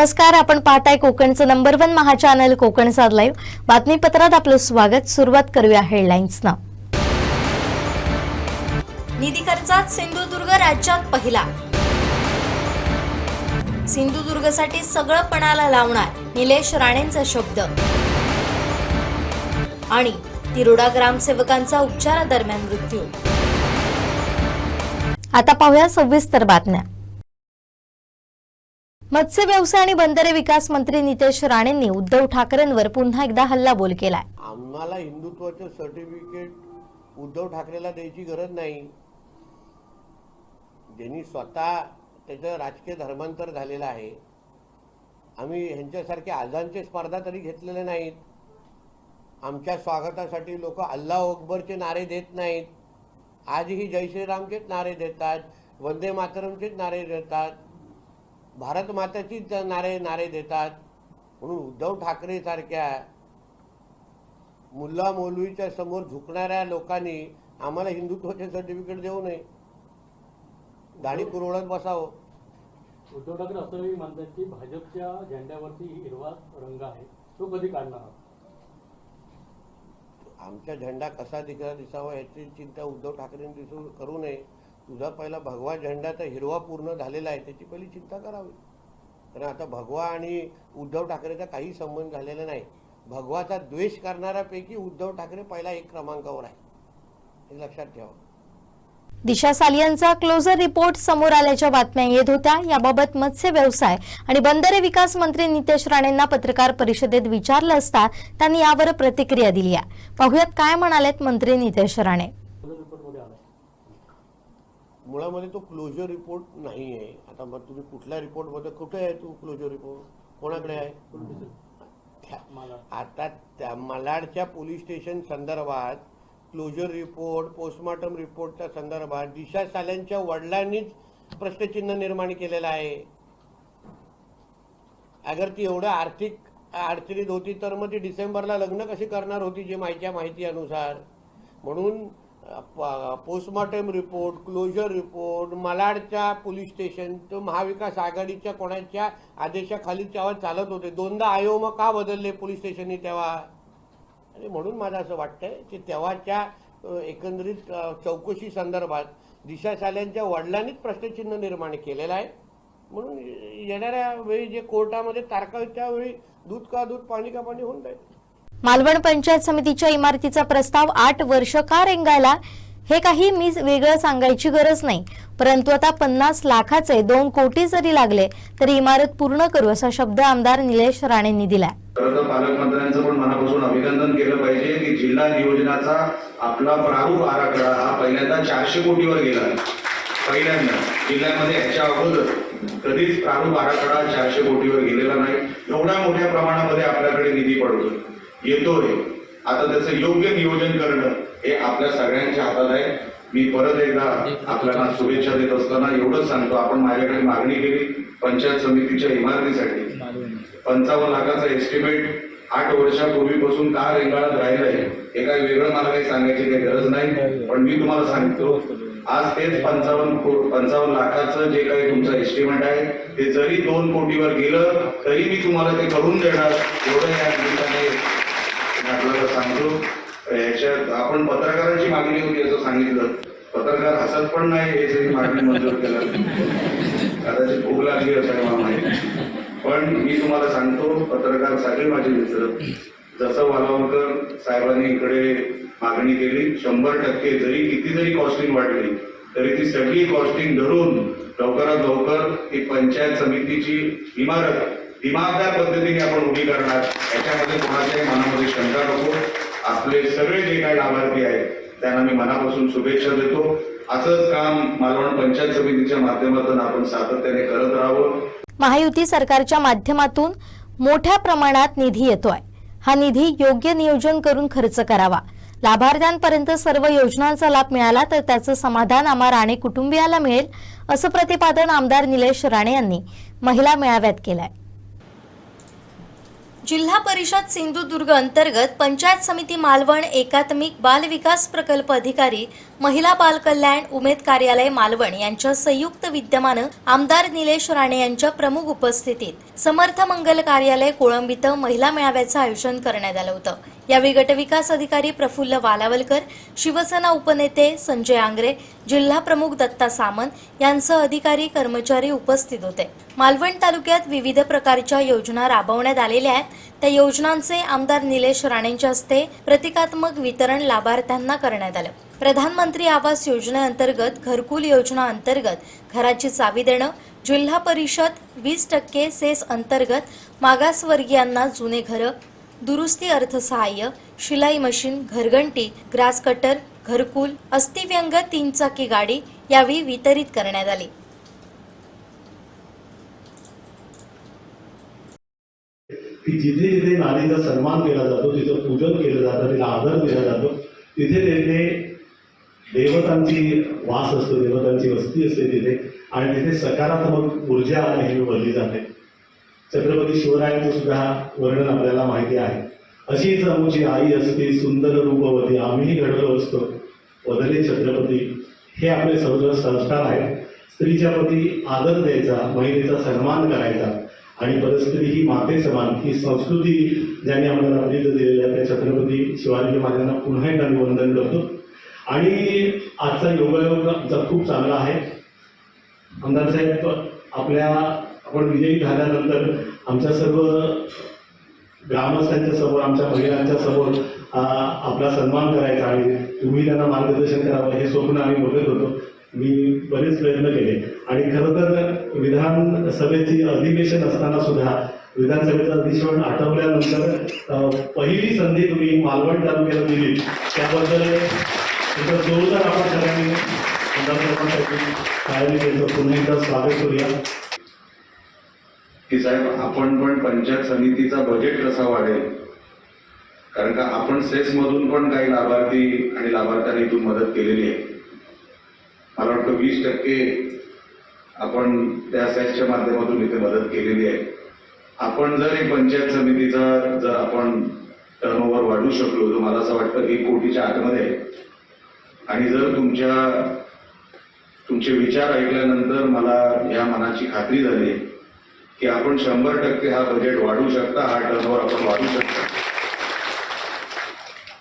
नमस्कार आपण पाहताय कोकणचं number one Maha channel Konkan साध लाईव्ह बातमीपत्रात आपलं स्वागत. सुरुवात करूया हेडलाईन्सनं निधी खर्चात सिंधुदुर्ग राज्यात पहिला. सिंधुदुर्गसाठी सगळं पणाला लावणार निलेश राणेंचा शब्द. आणि तिरोडा ग्रामसेवकांचा उपचारादरम्यान मृत्यू. आता पाहूया सविस्तर बातम्या. मत्स्य व्यवसाय आणि बंदरे विकास मंत्री नितेश राणेंनी उद्धव ठाकरेंवर पुन्हा एकदा हल्लाबोल केलाय. आम्हाला हिंदुत्वाचं सर्टिफिकेट उद्धव ठाकरेला द्यायची गरज नाही. ज्यांनी स्वतः त्याचं राजकीय धर्मांतर झालेलं आहे. आम्ही ह्यांच्यासारख्या आजांचे स्पर्धा तरी घेतलेले नाहीत. आमच्या स्वागतासाठी लोक अल्लाह अकबरचे नारे देत नाहीत. आजही जय श्रीरामचेच नारे देतात वंदे मातरमचेच नारे देतात. भारत माताचीच नारे नारे देतात. म्हणून उद्धव ठाकरे सारख्या मुल्ला मौलवीच्या समोर झुकणाऱ्या लोकांनी आम्हाला हिंदुत्वाचे सर्टिफिकेट देऊ नये. दाढी कुरवडत बसावं. उद्धव ठाकरे असंही म्हणतात की भाजपच्या झेंड्यावरती हिरवा रंग आहे. तो कधी काढणार? आमचा झेंडा कसा दिसला दिसावा याची चिंता उद्धव ठाकरेंनी दिसू करू नये. तुझा पहिला भगवा झेंडा तर हिरवा पूर्ण झालेला आहे त्याची पहिली चिंता करावी. कारण आता भगवा आणि उद्धव ठाकरेचा काही संबंध झालेला नाही. भगवाचा द्वेष करणाऱ्यापैकी उद्धव ठाकरे पहिला एक क्रमांकावर आहे. हे लक्षात ठेवा. दिशा सालियांचा क्लोजर रिपोर्ट समोर आल्याच्या बातम्या येत होत्या. याबाबत मत्स्य व्यवसाय आणि बंदरे विकास मंत्री नितेश राणेंना पत्रकार परिषदेत विचारलं असता त्यांनी यावर प्रतिक्रिया दिली आहे. पाहुयात काय म्हणालेत मंत्री नितेश राणे. मुळामध्ये तो क्लोजर रिपोर्ट नाही आहे आता मग तुम्ही कुठल्या रिपोर्टमध्ये कुठे आहे तू क्लोजर रिपोर्ट कोणाकडे आहे? आता त्या मलाडच्या पोलीस स्टेशन संदर्भात क्लोजर रिपोर्ट पोस्टमॉर्टम रिपोर्टच्या संदर्भात दिशा साल्यांच्या वडिलांनीच प्रश्नचिन्ह निर्माण केलेलं आहे. अगर ती एवढं आर्थिक अडचणीत होती तर मग ती डिसेंबरला लग्न कशी करणार होती जे माहिती माहिती अनुसार. म्हणून पोस्टमॉर्टम रिपोर्ट क्लोजर रिपोर्ट मलाडच्या पोलीस स्टेशन तो महाविकास आघाडीच्या कोणाच्या आदेशाखाली तेव्हा चालत होते. दोनदा आयोग मग का बदलले पोलीस स्टेशननी तेव्हा? आणि म्हणून मला असं वाटतंय की तेव्हाच्या एकंदरीत चौकशी संदर्भात दिशा साल्यांच्या वडिलांनीच प्रश्नचिन्ह निर्माण केलेलं आहे. म्हणून येणाऱ्या वेळी जे कोर्टामध्ये तारखा वेळी त्यावेळी दूध का दूध पाणी का पाणी होऊन जाईल. मालवण पंचायत समितीच्या इमारतीचा प्रस्ताव आठ वर्ष का रेंगायला हे काही मी वेगळं सांगायची गरज नाही. परंतु आता पन्नास लाखाचे दोन कोटी जरी लागले तरी इमारत पूर्ण करू असा शब्द आमदार निलेश राणेंनी दिला खरं तर पालकमंत्र्यांचं पण मनापासून अभिनंदन केलं पाहिजे की जिल्हा नियोजनाचा आपला प्रारूप आराखडा हा पहिल्यांदा चारशे कोटीवर गेला. पहिल्यांदा. जिल्ह्यामध्ये याच्या अगोदर कधीच प्रारूप आराखडा चारशे कोटीवर गेलेला नाही. एवढ्या मोठ्या प्रमाणामध्ये आपल्याकडे निधी पडतो येतोय. आता त्याचं योग्य नियोजन करणं हे आपल्या सगळ्यांच्या हातात आहे. मी परत एकदा आपल्याला शुभेच्छा देत असताना एवढंच सांगतो. आपण माझ्याकडे मागणी केली पंचायत समितीच्या इमारतीसाठी. पंचावन्न लाखाचा एस्टिमेट आठ वर्षापूर्वीपासून का रेंगाळत आहे हे काही वेगळं मला काही सांगायची काही गरज नाही पण मी तुम्हाला सांगतो आज तेच पंचावन्न पंचावन्न लाखाचं जे काही तुमचं एस्टिमेट आहे ते जरी दोन कोटीवर गेलं तरी मी तुम्हाला ते करून देणार. एवढं या निमित्ताने आपल्याला सांगतो याच्यात आपण पत्रकारांची मागणी होती असं सांगितलं. पत्रकार हसत पण नाही हे सगळी मागणी मंजूर केलं. कदाचित भूक लागली असेल मला माहिती पण मी तुम्हाला सांगतो पत्रकार सगळे माझे मित्र. जसं वालावकर साहेबांनी इकडे मागणी केली शंभर टक्के जरी किती जरी कॉस्टिंग वाढली तरी ती सगळी कॉस्टिंग धरून लवकरात लवकर ही पंचायत समितीची इमारत दिमागदार पद्धतीने आपण उभी करणार. याच्यामध्ये कोणाच्याही मनामध्ये शंका नको. आपले सगळे जे काही लाभार्थी आहेत त्यांना मी मनापासून शुभेच्छा देतो. असंच काम मालवण पंचायत समितीच्या माध्यमातून आपण सातत्याने करत राहावं. महायुती सरकारच्या माध्यमातून मोठ्या प्रमाणात निधी येतोय. हा निधी योग्य नियोजन करून खर्च करावा. लाभार्थ्यांपर्यंत सर्व योजनांचा लाभ मिळाला तर त्याचं समाधान आम्हा राणे कुटुंबियाला मिळेल असं प्रतिपादन आमदार निलेश राणे यांनी महिला मेळाव्यात केलंय. जिल्हा परिषद सिंधुदुर्ग अंतर्गत पंचायत समिती मालवण एकात्मिक बाल विकास प्रकल्प अधिकारी महिला बाल कल्याण उमेद कार्यालय मालवण यांच्या संयुक्त विद्यमानं आमदार निलेश राणे यांच्या प्रमुख उपस्थितीत समर्थ मंगल कार्यालय कोळंब इथं महिला मेळाव्याचं आयोजन करण्यात आलं होतं. यावेळी गटविकास अधिकारी प्रफुल्ल वालावलकर शिवसेना उपनेते संजय आंग्रे जिल्हा प्रमुख दत्ता सामंत यांसह अधिकारी कर्मचारी उपस्थित होते. मालवण तालुक्यात विविध प्रकारच्या योजना राबवण्यात आलेल्या आहेत. त्या योजनांचे आमदार निलेश राणेंच्या हस्ते प्रतिकात्मक वितरण लाभार्थ्यांना करण्यात आलं. प्रधानमंत्री आवास योजनेअंतर्गत घरकुल योजना अंतर्गत घराची चावी देणं जिल्हा परिषद वीस टक्के सेस अंतर्गत मागासवर्गीयांना जुने घरं दुरुस्ती अर्थसहाय्य शिलाई मशीन घरघंटी ग्रास कटर घरकुल अस्थिव्यंग तीन चाकी गाडी यावेळी वितरित करण्यात आली. की जिथे जिथे नारीचा सन्मान केला जातो तिचं पूजन केलं जातं तिला आदर दिला जातो तिथे तिथे देवतांची वास असतो देवतांची वस्ती असते तिथे. आणि तिथे सकारात्मक ऊर्जा नेहमी भरली जाते. छत्रपती शिवरायांचं सुद्धा वर्णन आपल्याला माहिती आहे. अशीच आमची आई असते सुंदर रूपवती आम्हीही घडलो असतो. वदले छत्रपती हे आपले सर्व संस्कार आहेत. स्त्रीच्या प्रती आदर द्यायचा महिलेचा सन्मान करायचा. आणि परस्परी ही माते समान ही संस्कृती ज्यांनी आम्हाला प्रीत दिलेली आहे त्या छत्रपती शिवाजी महाराजांना पुन्हा एकदा मी वंदन करतो. आणि आजचा योगायोग आमचा खूप चांगला आहे. आमदार साहेब आपल्या आपण विजयी झाल्यानंतर आमच्या सर्व ग्रामस्थांच्या समोर आमच्या महिलांच्या समोर आपला सन्मान करायचा आणि तुम्ही त्यांना मार्गदर्शन करावं हे स्वप्न आम्ही बघत होतो. मी बरेच प्रयत्न केले. आणि खरं तर विधानसभेची अधिवेशन असताना सुद्धा विधानसभेचं अधिवेशन आठवल्यानंतर पहिली संधी तुम्ही मालवण तालुक्याला दिली. त्याबद्दल जोरदार आपण सगळ्यांनी. पुन्हा एकदा स्वागत करूया. की साहेब आपण पण पंचायत समितीचा बजेट कसा वाढेल? कारण का आपण सेस मधून पण काही लाभार्थी आणि लाभार्थ्यांनी इथून मदत केलेली आहे. मला वाटतं वीस टक्के आपण त्या सेसच्या माध्यमातून इथे मदत केलेली आहे आपण जर एक पंचायत समितीचा जर आपण टर्नओव्हर वाढवू शकलो तर मला असं वाटतं एक कोटीच्या आतमध्ये आहे. आणि जर तुमच्या तुमचे विचार ऐकल्यानंतर मला या मनाची खात्री झाली की आपण शंभर टक्के हा बजेट वाढवू शकता हा टर्नओव्हर आपण वाढवू शकता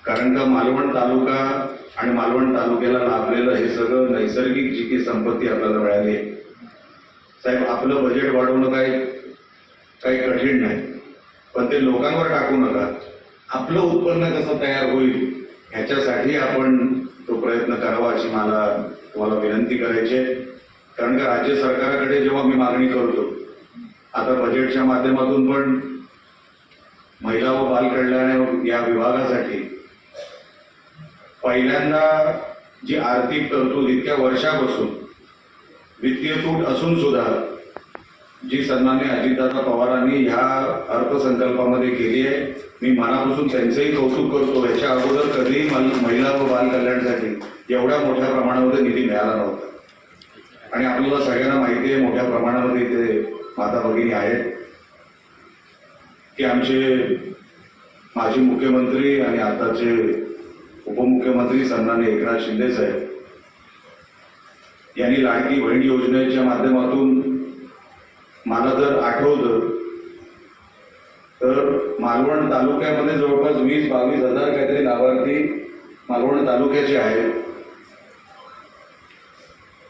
कारण का मालवण तालुका आणि मालवण तालुक्याला लाभलेलं हे सगळं नैसर्गिक जी की संपत्ती आपल्याला मिळाली आहे. साहेब आपलं बजेट वाढवणं काही काही कठीण नाही. पण ते लोकांवर टाकू नका. आपलं उत्पन्न कसं तयार होईल ह्याच्यासाठी आपण तो प्रयत्न करावा अशी मला तुम्हाला विनंती करायची आहे. कारण का राज्य सरकारकडे जेव्हा मी मागणी करतो आता बजेटच्या माध्यमातून पण महिला व बाल कल्याण या विभागासाठी पहिल्यांदा जी आर्थिक तरतूद इतक्या वर्षापासून वित्तीय तूट असून सुद्धा जी सन्मान्य अजितदादा पवारांनी ह्या अर्थसंकल्पामध्ये केली आहे मी मनापासून त्यांचंही कौतुक करतो याच्या अगोदर कधीही मल- महिला व बाल कल्याणसाठी एवढ्या मोठ्या प्रमाणामध्ये निधी मिळाला नव्हता. आणि आपल्याला सगळ्यांना माहिती आहे मोठ्या प्रमाणामध्ये इथे माता भगिनी आहेत की आमचे माजी मुख्यमंत्री आणि आताचे उपमुख्यमंत्री सन्मान्य एकनाथ शिंदे साहेब यांनी लाडकी बहीण योजनेच्या माध्यमातून मला जर आठवलं तर मालवण तालुक्यामध्ये जवळपास वीस बावीस हजार काहीतरी लाभार्थी मालवण तालुक्याचे आहेत.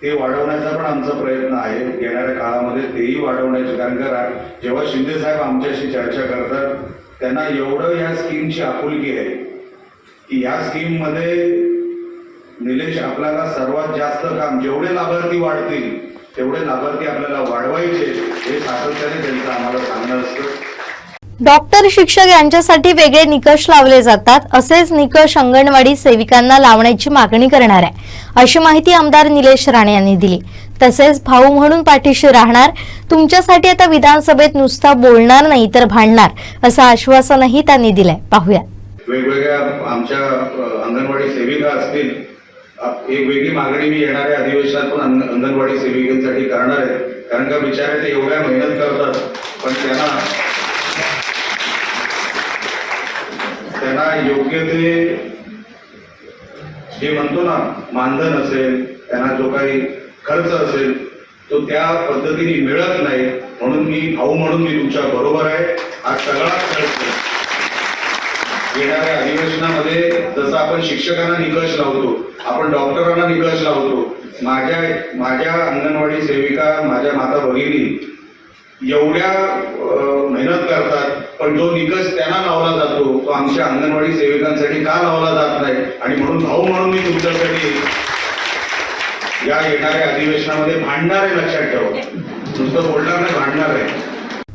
ते वाढवण्याचा पण आमचा प्रयत्न आहे. येणाऱ्या काळामध्ये तेही वाढवण्याचे कारण का जेव्हा शिंदे साहेब आमच्याशी चर्चा करतात त्यांना एवढं या स्कीमची आपुलकी आहे. की या स्कीममध्ये निलेश आपल्याला सर्वात जास्त काम जेवढे लाभार्थी वाढतील तेवढे लाभार्थी आपल्याला वाढवायचे हे सातत्याने त्यांचं आम्हाला सांगणं असतं. डॉक्टर शिक्षक यांच्यासाठी वेगळे निकष लावले जातात. असेच निकष अंगणवाडी सेविकांना लावण्याची मागणी करणार आहे. अशी माहिती आमदार निलेश राणे यांनी दिली. तसेच भाऊ म्हणून पाठीशी राहणार. तुमच्यासाठी आता विधानसभेत नुसता बोलणार नाही तर भांडणार असं आश्वासनही त्यांनी दिलंय. पाहूया वेगवेगळ्या आमच्या अंगणवाडी सेविका असतील एक वेगळी मागणी मी येणाऱ्या अधिवेशनात पण अंगणवाडी सेविकांसाठी करणार आहे. कारण का बिचारे ते एवढ्या मेहनत करतात पण त्यांना त्यांना योग्य ते जे म्हणतो ना मानधन असेल त्यांना जो काही खर्च असेल तो त्या पद्धतीने मिळत नाही. म्हणून मी भाऊ म्हणून मी तुमच्या बरोबर आहे. हा सगळा खर्च येणाऱ्या अधिवेशनामध्ये जसं आपण शिक्षकांना निकष लावतो आपण डॉक्टरांना निकष लावतो माझ्या माझ्या अंगणवाडी सेविका माझ्या माता भगिनी एवढ्या मेहनत करतात पण जो निकष त्यांना लावला जातो तो आमच्या अंगणवाडी सेविकांसाठी का लावला जात नाही? आणि म्हणून भाऊ म्हणून मी तुमच्यासाठी या येणाऱ्या अधिवेशनामध्ये भांडणार आहे लक्षात ठेवा. नुसतं बोलणार नाही भांडणार आहे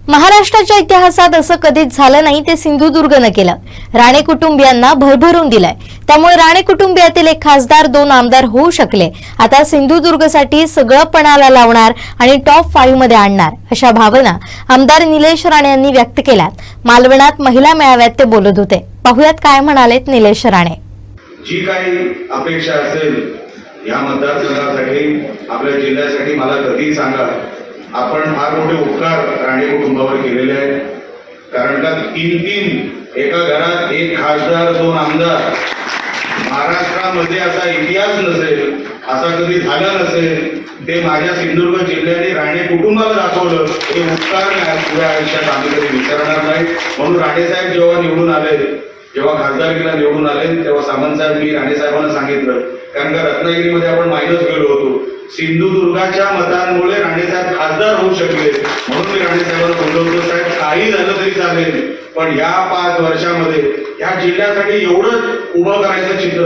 महाराष्ट्राच्या इतिहासात असं कधीच झालं नाही ते सिंधुदुर्गनं केलं. राणे कुटुंबियांना भरभरून दिलंय. त्यामुळे राणे कुटुंबियातील एक खासदार दोन आमदार होऊ शकले. आता सिंधुदुर्गसाठी सगळं पणाला लावणार आणि टॉप फाईव्हमध्ये आणणार अशा भावना आमदार निलेश राणे यांनी व्यक्त केल्यात. मालवणात महिला मेळाव्यात ते बोलत होते. पाहुयात काय म्हणालेत निलेश राणे. जी काही अपेक्षा असेल या मतदारसंघासाठी आपल्या जिल्ह्यासाठी मला कधी सांगा. आपण फार मोठे उपकार राणे कुटुंबावर केलेले आहेत. कारण का तीन तीन एका घरात एक खासदार दोन आमदार. महाराष्ट्रामध्ये असा इतिहास नसेल असा कधी झाला नसेल ते माझ्या सिंधुदुर्ग जिल्ह्याने राणे कुटुंबाला दाखवलं हे उपकार पुढे आयुष्यात आम्ही कधी विसरणार नाही. म्हणून राणेसाहेब जेव्हा निवडून आले जेव्हा खासदारकीला निवडून आले तेव्हा सामंत साहेब मी राणे साहेबांना सांगितलं. कारण का रत्नागिरीमध्ये आपण मायनस गेलो होतो. सिंधुदुर्गाच्या मतांमुळे राणेसाहेब खासदार होऊ शकले. म्हणून मी राणे बोललो होतो साहेब काही झालं तरी चालेल. पण या पाच वर्षामध्ये या जिल्ह्यासाठी एवढं उभं करायचं चित्र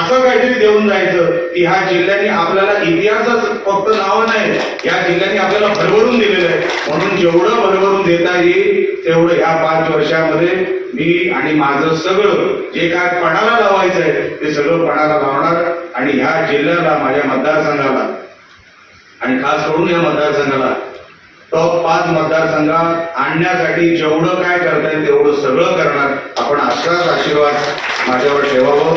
असं काहीतरी देऊन जायचं की ह्या जिल्ह्याने आपल्याला इतिहासच फक्त नाव नाही या जिल्ह्याने आपल्याला भरभरून दिलेलं आहे. म्हणून जेवढं भरभरून देता येईल तेवढं या पाच वर्षामध्ये मी आणि माझं सगळं जे काय पणाला लावायचं आहे ते सगळं पणाला लावणार आणि ह्या जिल्ह्याला माझ्या मतदारसंघाला आणि खास करून या मतदारसंघाला. टॉप पाच मतदारसंघात आणण्यासाठी जेवढं काय करता येईल तेवढं सगळं करणार. आपण अशाच आशीर्वाद माझ्यावर ठेवावं.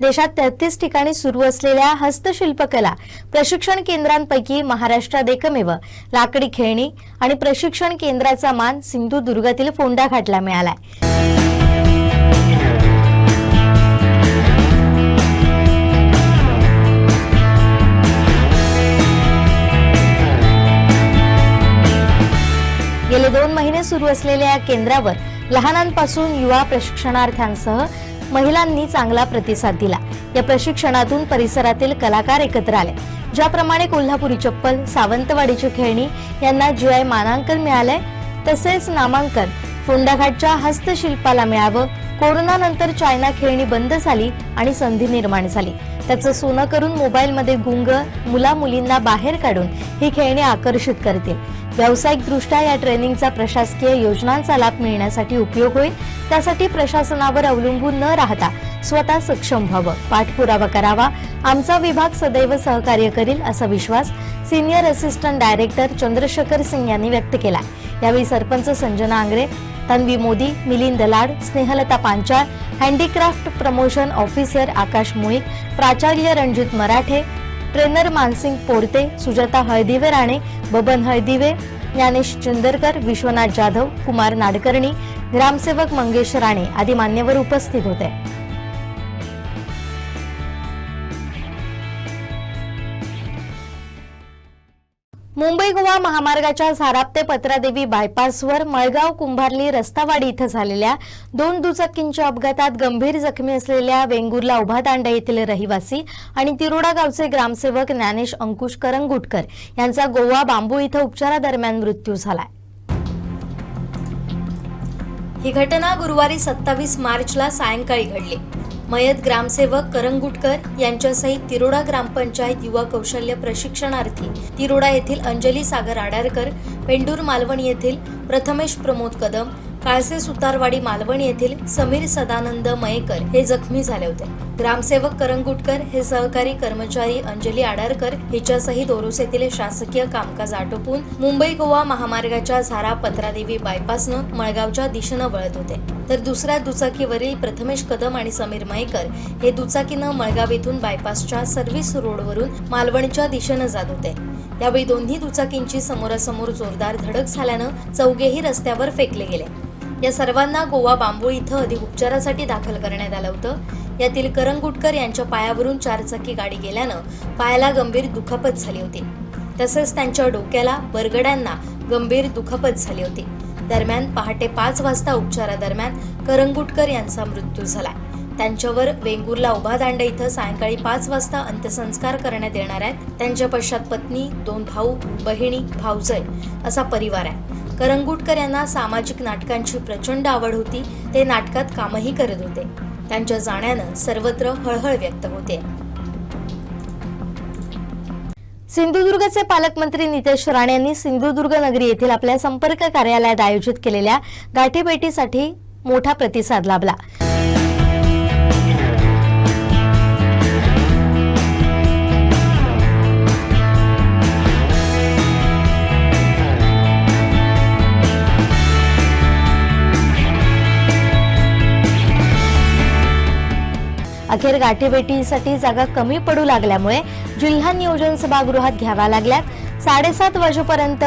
देशात तेहतीस ठिकाणी सुरू असलेल्या हस्तशिल्पकला प्रशिक्षण केंद्रांपैकी महाराष्ट्रात एकमेव. लाकडी खेळणी आणि प्रशिक्षण केंद्राचा मान सिंधुदुर्गातील फोंडा घाटला मिळालाय. गेले दोन महिने सुरू असलेल्या या केंद्रावर लहानांपासून युवा प्रशिक्षणार्थ्यांसह महिलांनी चांगला प्रतिसाद दिला. या प्रशिक्षणातून परिसरातील कलाकार एकत्र आले. ज्याप्रमाणे कोल्हापुरी चप्पल सावंतवाडीची खेळणी यांना जीआय मानांकन मिळालंय तसेच नामांकन फोंडाघाटच्या हस्तशिल्पाला मिळावं कोरोनानंतर चायना खेळणी बंद झाली आणि संधी निर्माण झाली. त्याचं सोनं करून मोबाईलमध्ये गुंग मुला मुलींना बाहेर काढून ही खेळणी आकर्षित करतील. व्यावसायिकदृष्ट्या या ट्रेनिंगचा प्रशासकीय योजनांचा लाभ मिळण्यासाठी उपयोग होईल त्यासाठी प्रशासनावर अवलंबून न राहता स्वतः सक्षम व्हावं. पाठपुरावा करावा. आमचा विभाग सदैव सहकार्य करील असा विश्वास senior assistant director Chandrashekhar Singh यांनी व्यक्त केला. यावेळी sarpanch Sanjana Angre Tanvi Modi Milind Lad Snehalata Panchal handicraft promotion officer Akash Mulik प्राचार्य रणजित मराठे ट्रेनर मानसिंग पोरते सुजाता हळदिवे राणे बबन हळदिवे ज्ञानेश चंदरकर विश्वनाथ जाधव कुमार नाडकर्णी ग्रामसेवक मंगेश राणे आदी मान्यवर उपस्थित होते. मुंबई गोवा महामार्गाच्या झाराप ते पत्रादेवी बायपासवर मळगाव कुंभारली रस्तावाडी इथं झालेल्या दोन दुचाकींच्या अपघातात गंभीर जखमी असलेल्या वेंगुर्ला उभातांडा येथील रहिवासी आणि तिरोडा गावचे ग्रामसेवक ज्ञानेश अंकुश करंगुटकर यांचा गोवा बांबू इथं उपचारादरम्यान मृत्यू झालाय. ही घटना गुरुवारी सत्तावीस मार्चला सायंकाळी घडली. मयत ग्रामसेवक करंगुटकर यांच्यासहित तिरोडा ग्रामपंचायत युवा कौशल्य प्रशिक्षणार्थी. तिरोडा येथील अंजली सागर आडारकर पेंडूर मालवण येथील प्रथमेश प्रमोद कदम काळसे सुतारवाडी मालवण येथील समीर सदानंद मयेकर हे जखमी झाले होते. ग्रामसेवक करंगुटकर हे सहकारी कर्मचारी अंजली आडारकर हिच्यासही ओरोस येथील शासकीय कामकाज आटोपून मुंबई गोवा महामार्गाच्या झारा पत्रादेवी बायपासनं मळगावच्या दिशेनं वळत होते. तर दुसऱ्या दुचाकीवरील प्रथमेश कदम आणि समीर मयेकर हे दुचाकीनं मळगाव येथून बायपासच्या सर्व्हिस रोडवरून मालवणच्या दिशेनं जात होते. यावेळी दोन्ही दुचाकींची समोरासमोर जोरदार धडक झाल्यानं चौघेही रस्त्यावर फेकले गेले. या सर्वांना गोवा बांबोळी इथं अधिक उपचारासाठी दाखल करण्यात आलं होतं. यातील करंगुटकर यांच्या पायावरून चारचाकी गाडी गेल्यानं पायाला गंभीर दुखापत झाली होती. तसंच त्यांच्या डोक्याला बरगड्यांना गंभीर दुखापत झाली होती. दरम्यान पहाटे पाच वाजता उपचारादरम्यान करंगुटकर यांचा मृत्यू झाला. त्यांच्यावर वेंगुर्ला उभादांड इथं सायंकाळी पाच वाजता अंत्यसंस्कार करण्यात येणार आहेत. त्यांच्या पश्चात पत्नी दोन भाऊ बहिणी भाऊजय असा परिवार आहे. करंगुटकर यांना सामाजिक नाटकांची प्रचंड आवड होती. ते नाटकात कामही करत होते. त्यांच्या जाण्यानं सर्वत्र हळहळ व्यक्त होते. सिंधुदुर्गचे पालकमंत्री नितेश राणे यांनी सिंधुदुर्ग नगरी येथील आपल्या संपर्क कार्यालयात आयोजित केलेल्या गाठीभेटीसाठी मोठा प्रतिसाद लाभला. अखेर गाठीभेटीसाठी जागा कमी पडू लागल्यामुळे जिल्हा नियोजन सभागृहात घ्याव्या लागल्यात. साडेसात वाजेपर्यंत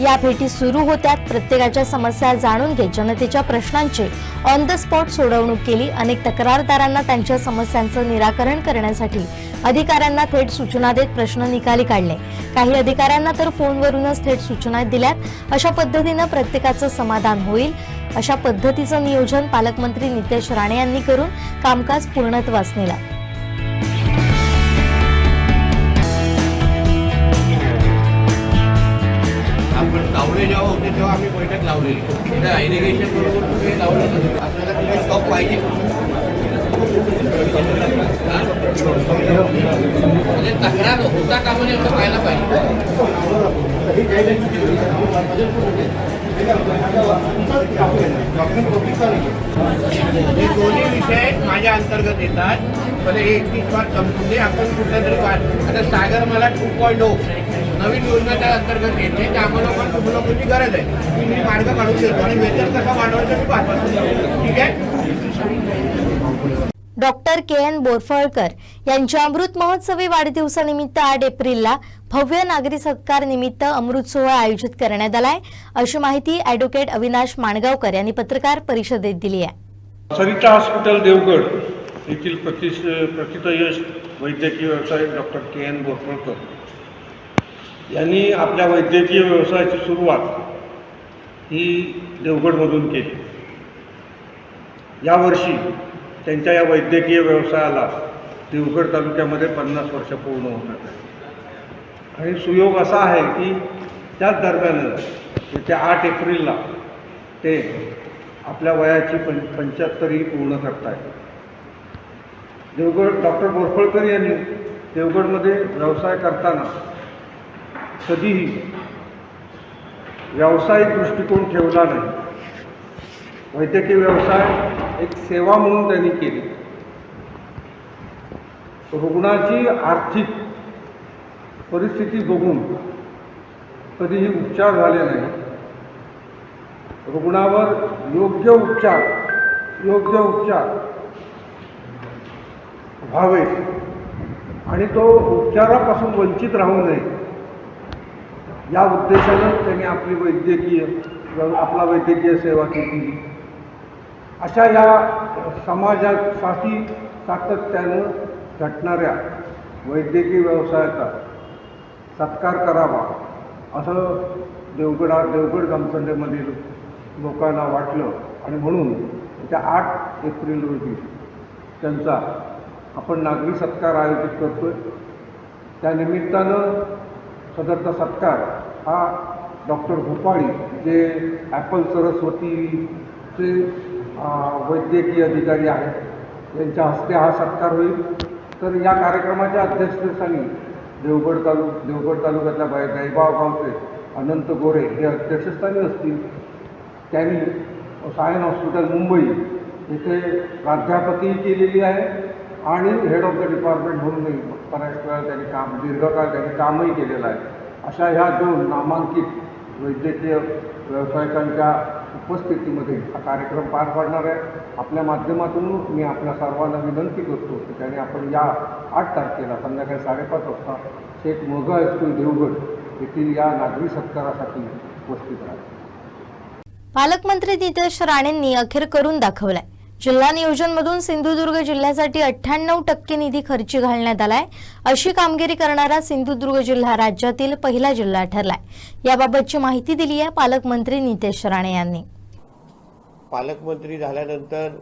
या भेटी सुरू होत्यात. प्रत्येकाच्या समस्या जाणून घेत जनतेच्या प्रश्नांची ऑन द स्पॉट सोडवणूक केली. अनेक तक्रारदारांना त्यांच्या समस्यांचं निराकरण करण्यासाठी अधिकाऱ्यांना थेट सूचना देत प्रश्न निकाली काढले. काही अधिकाऱ्यांना तर फोनवरूनच थेट सूचना दिल्यात. अशा पद्धतीनं प्रत्येकाचं समाधान होईल. अशा पद्धतीचं नियोजन पालकमंत्री नितेश राणे यांनी करून कामकाज पूर्णत्वास नेला. इरिगेशन बरोबर तुम्ही लावलं आपल्याला पाहिजे? म्हणजे तक्रार होता कामा नये म्हणजे एवढं पाहायला पाहिजे? हे दोन्ही विषय माझ्या अंतर्गत येतात. पण हे एकतीस मार्च संपून दे आपण कुठल्या तरी वा- आता सागर मला टू पॉईंट ओ नवीन योजना त्या अंतर्गत येते त्या आम्हाला पण डेव्हलपमेंटची गरज आहे. मी मार्ग काढून देतो आणि वेतन कसा वाढवायचा मी पाहतो. ठीक आहे? डॉक्टर के एन बोरफळकर यांच्या अमृत महोत्सवी वाढदिवसानिमित्त आठ एप्रिलला भव्य नागरी सत्कार निमित्त अमृत सोहळा आयोजित करण्यात आलाय अशी माहिती अॅडव्होकेट अविनाश माणगावकर यांनी पत्रकार परिषदेत दिली आहे. सरिता हॉस्पिटल देवगड येथील प्रतिष प्रथितयश वैद्यकीय व्यावसायिक डॉक्टर के एन बोरफळकर यांनी आपल्या वैद्यकीय व्यवसायाची सुरुवात ही देवगडमधून केली. यावर्षी त्यांच्या या वैद्यकीय व्यवसायाला देवगड तालुक्यामध्ये पन्नास वर्ष पूर्ण होणार आहे आणि सुयोग असा आहे की त्याच दरम्यान येत्या आठ एप्रिलला ते आपल्या वयाची पं पंच्याहत्तरही पूर्ण करतायत. देवगड डॉक्टर बोरफळकर यांनी देवगडमध्ये व्यवसाय करताना कधीही व्यावसायिक दृष्टिकोन ठेवला नाही. वैद्यकीय व्यवसाय एक सेवा म्हणून त्यांनी केली. रुग्णाची आर्थिक परिस्थिती बघून कधीही उपचार झाले नाही. रुग्णावर योग्य उपचार योग्य उपचार व्हावे आणि तो उपचारापासून वंचित राहू नये. या उद्देशानं त्यांनी आपली वैद्यकीय आपला वैद्यकीय सेवा केली. अशा या समाजासाठी सातत्यानं घटणाऱ्या वैद्यकीय व्यवसायाचा सत्कार करावा असं देवगडा देवगड गमसंडेमधील लोकांना वाटलं. आणि म्हणून त्या आठ एप्रिल रोजी त्यांचा आपण नागरी सत्कार आयोजित करतो आहे त्यानिमित्तानं सदरचा सत्कार हा डॉक्टर भोपाळी जे ॲपल सरस्वतीचे वैद्यकीय अधिकारी आहेत त्यांच्या हस्ते हा सत्कार होईल. तर या कार्यक्रमाच्या अध्यक्षस्थानी देवगड तालु देवगड तालुक्यातल्या बाय गायबाव गावचे अनंत गोरे हे अध्यक्षस्थानी असतील. त्यांनी सायन हॉस्पिटल मुंबई येथे प्राध्यापकी केलेली आहे आणि हेड ऑफ द डिपार्टमेंट म्हणूनही बऱ्याच वेळा त्यांनी काम दीर्घकाळ त्यांनी कामही केलेलं आहे. अशा ह्या दोन नामांकित वैद्यकीय व्यावसायिकांच्या उपस्थितीमध्ये हा कार्यक्रम पार पाडणार आहे. आपल्या माध्यमातून मी आपल्या सर्वांना विनंती करतो की त्याने आपण या आठ तारखेला संध्याकाळी साडेपाच वाजता शेख मोगा हायस्कूल देवगड येथील या नागरी सत्कारासाठी उपस्थित राहा. पालकमंत्री नितेश राणेंनी अखेर करून दाखवलाय. जिल्हा नियोजनमधून सिंधुदुर्ग जिल्ह्यासाठी अठ्ठ्याण्णव टक्के निधी खर्ची घालण्यात आलाय. अशी कामगिरी करणारा सिंधुदुर्ग जिल्हा राज्यातील पहिला जिल्हा ठरलाय. याबाबतची माहिती दिली आहे पालकमंत्री नितेश राणे यांनी. पालकमंत्री झाल्यानंतर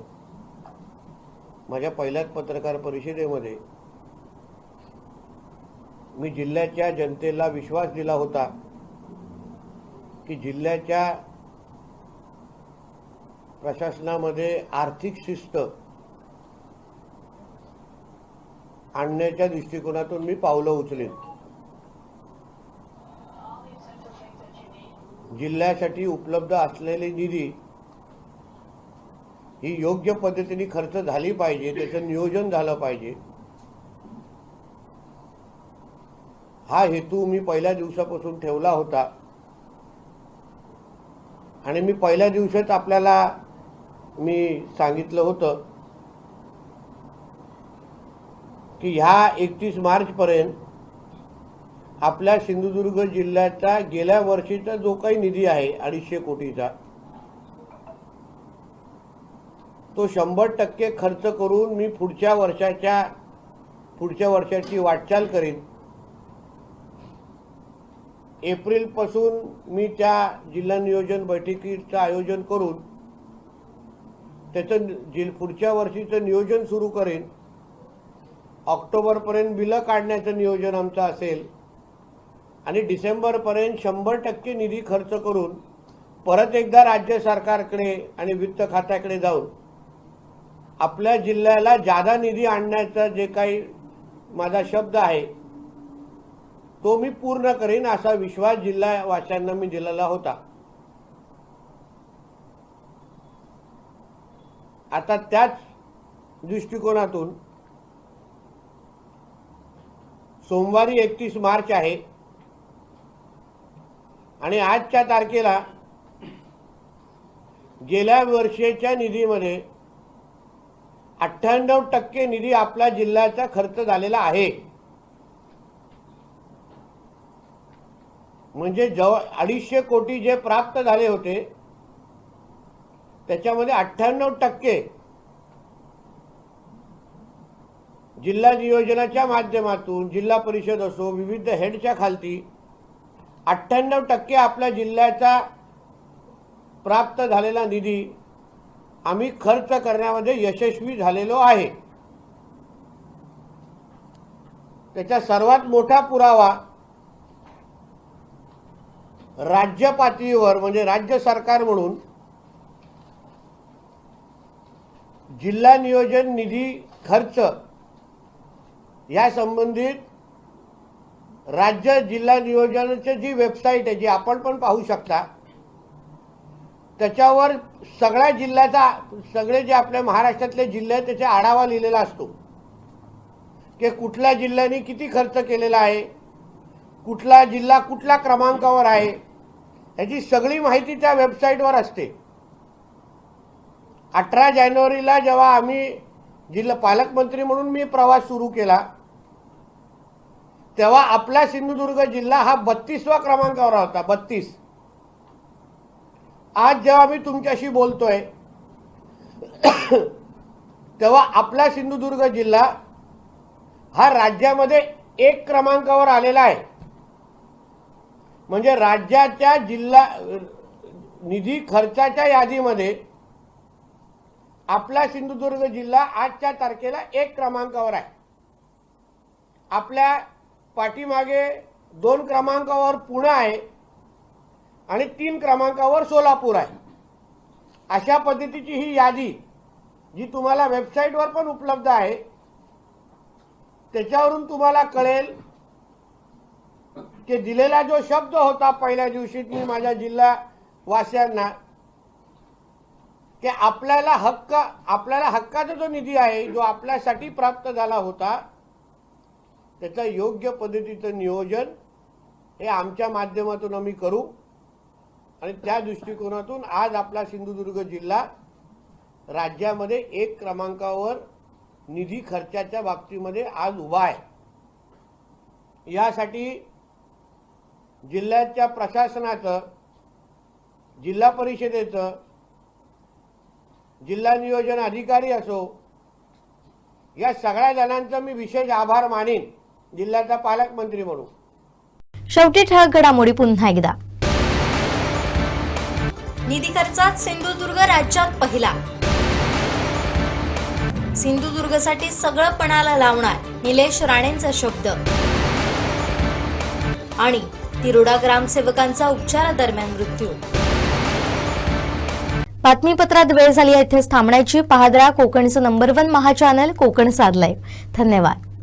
माझ्या पहिल्याच पत्रकार परिषदेमध्ये मी जिल्ह्याच्या जनतेला विश्वास दिला होता की जिल्ह्याच्या प्रशासनामध्ये आर्थिक शिस्त आणण्याच्या दृष्टिकोनातून मी पावलं उचलेन. जिल्ह्यासाठी उपलब्ध असलेली निधी ही योग्य पद्धतीने खर्च झाली पाहिजे त्याचं नियोजन झालं पाहिजे. हा हेतू मी पहिल्या दिवसापासून ठेवला होता. आणि मी पहिल्या दिवसात आपल्याला मी सांगितलं होतं की ह्या एकतीस मार्चपर्यंत आपल्या सिंधुदुर्ग जिल्ह्याचा गेल्या वर्षीचा जो काही निधी आहे अडीचशे कोटीचा तो शंभर टक्के खर्च करून मी पुढच्या वर्षाच्या पुढच्या वर्षाची वाटचाल करीन. एप्रिलपासून मी त्या जिल्हा नियोजन बैठकीचं आयोजन करून त्याचं जि पुढच्या वर्षीचं नियोजन सुरू करेन. ऑक्टोबरपर्यंत बिलं काढण्याचं नियोजन आमचं असेल. आणि डिसेंबरपर्यंत शंभर टक्के निधी खर्च करून परत एकदा राज्य सरकारकडे आणि वित्त खात्याकडे जाऊन आपल्या जिल्ह्याला जादा निधी आणण्याचा जे काही माझा शब्द आहे तो मी पूर्ण करीन असा विश्वास जिल्हावासियांना मी दिलेला होता. आता त्याच दृष्टिकोनातून सोमवारी एकतीस मार्च आहे. आणि आजच्या तारखेला गेल्या वर्षीच्या निधीमध्ये अठ्ठ्याण्णव टक्के निधी आपल्या जिल्ह्याचा खर्च झालेला आहे. म्हणजे जवळ अडीचशे कोटी जे प्राप्त झाले होते त्याच्यामध्ये अठ्ठ्याण्णव टक्के जिल्हा नियोजनाच्या माध्यमातून जिल्हा परिषद असो विविध हेडच्या खालती अठ्ठ्याण्णव टक्के आपल्या जिल्ह्याचा प्राप्त झालेला निधी आम्ही खर्च करण्यामध्ये यशस्वी झालेलो आहे. त्याचा सर्वात मोठा पुरावा राज्य पातळीवर म्हणजे राज्य सरकार म्हणून जिल्हा नियोजन निधी खर्च या संबंधित राज्य जिल्हा नियोजनाची जी वेबसाईट आहे जी आपण पण पाहू शकता त्याच्यावर सगळ्या जिल्ह्याचा सगळे जे आपल्या महाराष्ट्रातले जिल्हे आहेत त्याचा आढावा लिहिलेला असतो. की कुठल्या जिल्ह्याने किती खर्च केलेला आहे कुठला जिल्हा कुठल्या क्रमांकावर आहे याची सगळी माहिती त्या वेबसाईटवर असते. अठरा जानेवारीला जेव्हा आम्ही जिल्हा पालकमंत्री म्हणून मी प्रवास सुरू केला तेव्हा आपला सिंधुदुर्ग जिल्हा हा बत्तीसवा क्रमांकावर होता बत्तीस. आज जेव्हा मी तुमच्याशी बोलतोय तेव्हा आपला सिंधुदुर्ग जिल्हा हा राज्यामध्ये एक क्रमांकावर आलेला आहे. म्हणजे राज्याच्या जिल्हा निधी खर्चाच्या यादीमध्ये आपला सिंधुदुर्ग जिल्हा आजच्या तारखेला एक क्रमांकावर आहे. आपल्या पाठीमागे दोन क्रमांकावर पुणे आहे आणि तीन क्रमांकावर सोलापूर आहे. अशा पद्धतीची ही यादी जी तुम्हाला वेबसाईटवर पण उपलब्ध आहे त्याच्यावरून तुम्हाला कळेल की दिलेला जो शब्द होता पहिल्या दिवशी मी माझ्या जिल्हा वासियांना की आपल्याला हक्क आपल्याला हक्काचा जो निधी आहे जो आपल्यासाठी प्राप्त झाला होता त्याचं योग्य पद्धतीचं नियोजन हे आमच्या माध्यमातून आम्ही करू. आणि त्या दृष्टिकोनातून आज आपला सिंधुदुर्ग जिल्हा राज्यामध्ये एक क्रमांकावर निधी खर्चाच्या बाबतीमध्ये आज उभा आहे. यासाठी जिल्ह्याच्या प्रशासनाचं जिल्हा परिषदेचं जिल्हा नियोजन अधिकारी असो या सगळ्या जणांचा मी विशेष आभार मानेन. जिल्ह्याचा पालकमंत्री म्हणून. शेवटी ठळक घडामोडी पुन्हा एकदा. निधी खर्चात सिंधुदुर्ग राज्यात पहिला. सिंधुदुर्गसाठी सगळं पणाला लावणार निलेश राणेंचा शब्द. आणि तिरोडा ग्रामसेवकांचा उपचारादरम्यान मृत्यू. बातमीपत्रात वेळ झाली आहे. इथेच थांबण्याची. पाहदरा कोकणचं number one Maha channel Konkan साधलाय. धन्यवाद.